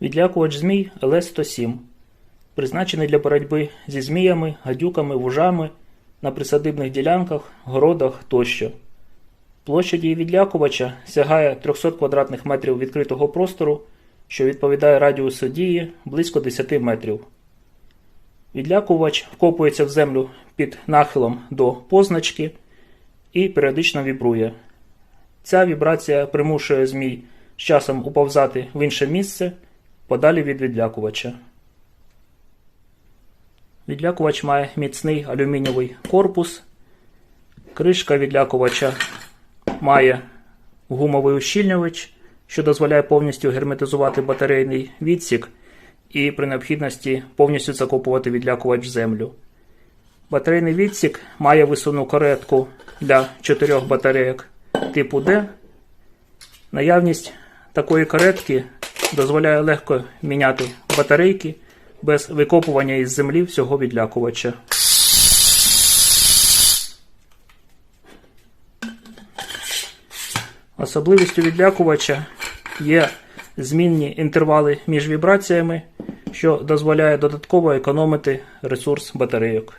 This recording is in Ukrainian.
Відлякувач змій ЛС-107. Призначений для боротьби зі зміями, гадюками, вужами на присадибних ділянках, городах тощо. Площа дії відлякувача сягає 300 квадратних метрів відкритого простору, що відповідає радіусу дії близько 10 метрів. Відлякувач вкопується в землю під нахилом до позначки і періодично вібрує. Ця вібрація примушує змій з часом уповзати в інше місце подалі від відлякувача. Відлякувач має міцний алюмінієвий корпус. Кришка відлякувача має гумовий ущільнювач, що дозволяє повністю герметизувати батарейний відсік і при необхідності повністю закопувати відлякувач в землю. Батарейний відсік має висувну каретку для чотирьох батарейок типу D. Наявність такої каретки дозволяє легко міняти батарейки без викопування із землі всього відлякувача. Особливістю відлякувача є змінні інтервали між вібраціями, що дозволяє додатково економити ресурс батарейок.